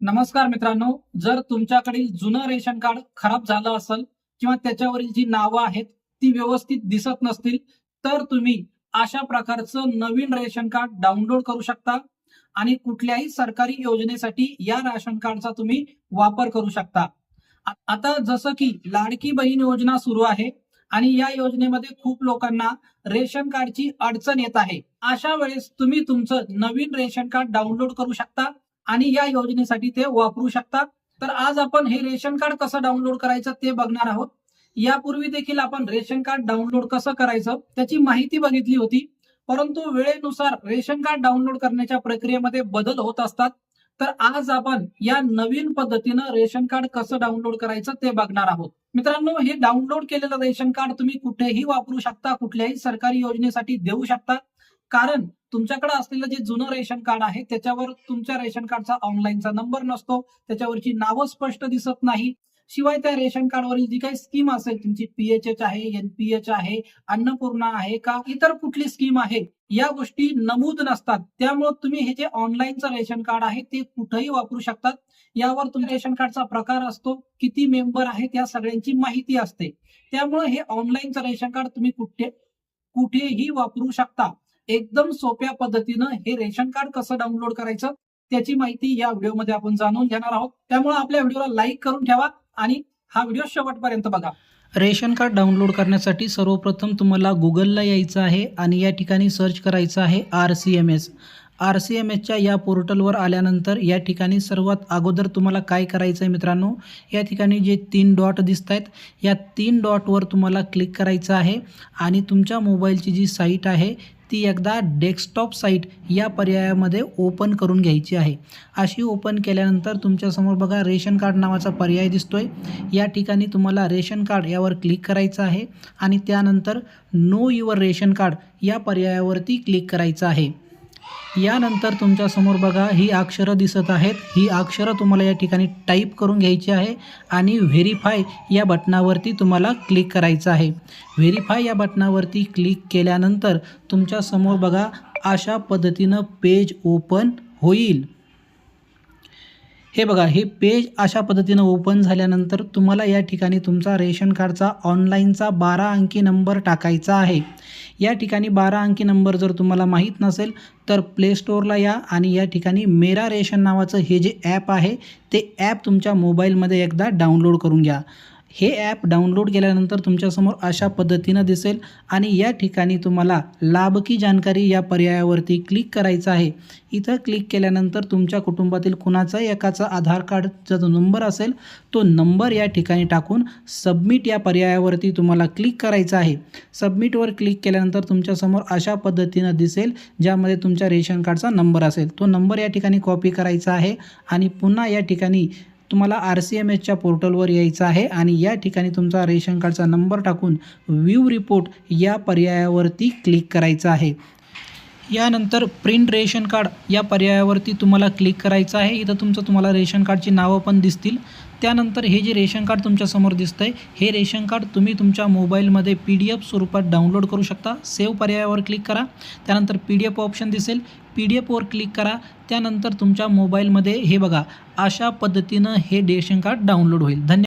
नमस्कार मित्रांनो जर तुमच्याकडील जुनं रेशन कार्ड खराब झालं असेल किंवा त्याच्यावरील जी नावं आहेत ती व्यवस्थित दिसत नसतील तर तुम्ही अशा प्रकारचं नवीन रेशन कार्ड डाउनलोड करू शकता आणि कुठल्याही सरकारी योजनेसाठी या राशन कार्डचा तुम्ही वापर करू शकता. आता जसं की लाडकी बहीण योजना सुरू आहे आणि या योजनेमध्ये खूप लोकांना रेशन कार्डची अडचण येत आहे. अशा वेळेस तुम्ही तुमचं नवीन रेशन कार्ड डाउनलोड करू शकता आणि या योजनेसाठी ते वापरू शकतात. तर आज आपण हे रेशन कार्ड कसं डाउनलोड करायचं ते बघणार आहोत. यापूर्वी देखील आपण रेशन कार्ड डाउनलोड कसं करायचं त्याची माहिती बघितली होती. परंतु वेळेनुसार रेशन कार्ड डाउनलोड करण्याच्या प्रक्रियेमध्ये बदल होत असतात. तर आज आपण या नवीन पद्धतीनं रेशन कार्ड कसं डाउनलोड करायचं ते बघणार आहोत. मित्रांनो हे डाउनलोड केलेलं रेशन कार्ड तुम्ही कुठेही वापरू शकता कुठल्याही सरकारी योजनेसाठी देऊ शकता. कारण तुमच्याकडे असलेलं जे जुनं रेशन कार्ड आहे त्याच्यावर तुमच्या रेशन कार्डचा ऑनलाईनचा नंबर नसतो त्याच्यावरची नावं स्पष्ट दिसत नाही. शिवाय त्या रेशन कार्डवरील जी काही स्कीम असेल तुमची पीएचएच आहे एनपीएच आहे अन्नपूर्णा आहे का इतर कुठली स्कीम आहे या गोष्टी नमूद नसतात. त्यामुळे तुम्ही हे जे ऑनलाईनचं रेशन कार्ड आहे ते कुठेही वापरू शकतात. यावर तुमच्या रेशन कार्डचा प्रकार असतो किती मेंबर आहेत या सगळ्यांची माहिती असते. त्यामुळे हे ऑनलाईनचं रेशन कार्ड तुम्ही कुठे कुठेही वापरू शकता. एकदम सोप्या पद्धतीनं हे रेशन कार्ड कसं डाउनलोड करायचं त्याची माहिती या व्हिडिओमध्ये आपण जाणून घेणार आहोत. त्यामुळे आपल्या व्हिडिओला लाईक करून ठेवा आणि हा व्हिडिओ शेवटपर्यंत बघा. रेशन कार्ड डाउनलोड करण्यासाठी सर्वप्रथम तुम्हाला गुगलला यायचं आहे आणि या ठिकाणी सर्च करायचं आहे R C M S. R C M एसच्या या पोर्टलवर आल्यानंतर या ठिकाणी सर्वात अगोदर तुम्हाला काय करायचं आहे मित्रांनो? या ठिकाणी जे तीन डॉट दिसत आहेत या तीन डॉटवर तुम्हाला क्लिक करायचं आहे आणि तुमच्या मोबाईलची जी साईट आहे ती एकदा डेस्कटॉप साईट या पर्यायामध्ये ओपन करून घ्यायची आहे. अशी ओपन केल्यानंतर तुमच्यासमोर बघा रेशन कार्ड नावाचा पर्याय दिसतोय. या ठिकाणी तुम्हाला रेशन कार्ड यावर क्लिक करायचं आहे आणि त्यानंतर नो युअर रेशन कार्ड या पर्यायावरती क्लिक करायचं आहे. यानंतर तुमच्यासमोर बघा ही अक्षरं दिसत आहेत. ही अक्षरं तुम्हाला या ठिकाणी टाईप करून घ्यायची आहे आणि व्हेरीफाय या बटनावरती तुम्हाला क्लिक करायचं आहे. व्हेरीफाय या बटनावरती क्लिक केल्यानंतर तुमच्यासमोर बघा अशा पद्धतीनं पेज ओपन होईल. हे बघा हे पेज अशा पद्धतीनं ओपन झाल्यानंतर तुम्हाला या ठिकाणी तुमचा रेशन कार्डचा ऑनलाईनचा बारा अंकी नंबर टाकायचा आहे. या ठिकाणी बारा अंकी नंबर जर तुम्हाला माहीत नसेल तर प्ले स्टोअरला या आणि या ठिकाणी मेरा रेशन नावाचं हे जे ॲप आहे ते ॲप तुमच्या मोबाईलमध्ये एकदा डाउनलोड करून घ्या. हे ॲप डाउनलोड केल्यानंतर तुमच्यासमोर अशा पद्धतीनं दिसेल आणि या ठिकाणी तुम्हाला लाभ की जानकारी या पर्यायावरती क्लिक करायचं आहे. इथं क्लिक केल्यानंतर तुमच्या कुटुंबातील कुणाचाही एकाचा आधार कार्डचा जो नंबर असेल तो नंबर या ठिकाणी टाकून सबमिट या पर्यायावरती तुम्हाला क्लिक करायचं आहे. सबमिटवर क्लिक केल्यानंतर तुमच्यासमोर अशा पद्धतीनं दिसेल ज्यामध्ये तुमच्या रेशन कार्डचा नंबर असेल. तो नंबर या ठिकाणी कॉपी करायचा आहे आणि पुन्हा या ठिकाणी तुम्हाला आर सी एम एसच्या पोर्टलवर यायचं आहे आणि या ठिकाणी तुमचा रेशन कार्डचा नंबर टाकून व्ह्यू रिपोर्ट या पर्यायावरती क्लिक करायचं आहे. यानंतर प्रिंट रेशन कार्ड या पर्यायावरती तुम्हाला क्लिक करायचं आहे. इथं तुमचं तुम्हाला रेशन कार्डची नावं पण दिसतील. त्यानंतर हे जे रेशन कार्ड तुमच्यासमोर दिसतं आहे हे रेशन कार्ड तुम्ही तुमच्या मोबाईलमध्ये पी डी एफ स्वरूपात डाउनलोड करू शकता. सेव्ह पर्यायावर क्लिक करा. त्यानंतर पी डी एफ ऑप्शन दिसेल. पी डी एफवर क्लिक करा. त्यानंतर तुमच्या मोबाईलमध्ये हे बघा अशा पद्धतीनं हे रेशन कार्ड डाउनलोड होईल. धन्यवाद.